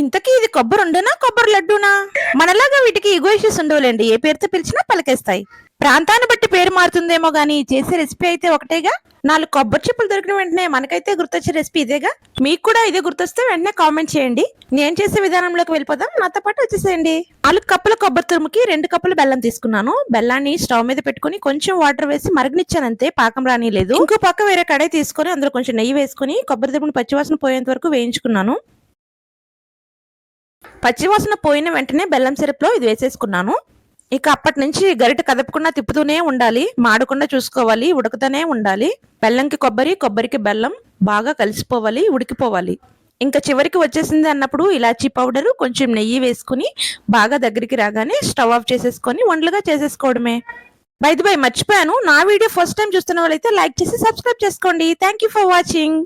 ఇంతకీ ఇది కొబ్బరి ఉండనా కొబ్బరి లడ్డూనా? మనలాగా వీటికి ఇగో ఇష్యూస్ ఉండవులేండి. ఏ పేరుతో పిలిచినా పలికేస్తాయి. ప్రాంతాన్ని బట్టి పేరు మారుతుందేమో గానీ చేసే రెసిపీ అయితే ఒకటేగా? నాలుగు కొబ్బరి చిప్పులు దొరికిన వెంటనే మనకైతే గుర్తొచ్చే రెసిపీ ఇదేగా? మీకు కూడా ఇదే గుర్తొస్తే వెంటనే కామెంట్ చేయండి. నేను చేసే విధానంలోకి వెళ్ళిపోదాం. నాతో పాటు వచ్చేసేయండి. నాలుగు కప్పుల కొబ్బరి తురుముకి రెండు కప్పులు బెల్లం తీసుకున్నాను. బెల్లాన్ని స్టవ్ మీద పెట్టుకుని కొంచెం వాటర్ వేసి మరగనిచ్చానంతే. పాకం రానిలేదు. ఇంకో పక్క వేరే కడాయి తీసుకొని అందులో కొంచెం నెయ్యి వేసుకుని కొబ్బరి తురుముని పచ్చివాసన పోయేంత వరకు వేయించుకున్నాను. పచ్చివాసన పోయిన వెంటనే బెల్లం సిరప్లో ఇది వేసేసుకున్నాను. ఇక అప్పటి నుంచి గరిట కదపకుండా తిప్పుతూనే ఉండాలి. మాడకుండా చూసుకోవాలి. ఉడకతూనే ఉండాలి. బెల్లంకి కొబ్బరి కొబ్బరికి బెల్లం బాగా కలిసిపోవాలి ఉడికిపోవాలి. ఇంకా చివరికి వచ్చేసింది అన్నప్పుడు ఇలాచీ పౌడరు కొంచెం నెయ్యి వేసుకుని బాగా దగ్గరికి రాగానే స్టవ్ ఆఫ్ చేసేసుకొని వంటలుగా చేసేసుకోవడమే. బై బై మర్చిపోయాను. నా వీడియో ఫస్ట్ టైం చూస్తున్న వాళ్ళైతే లైక్ చేసి సబ్స్క్రైబ్ చేసుకోండి. Thank you for watching.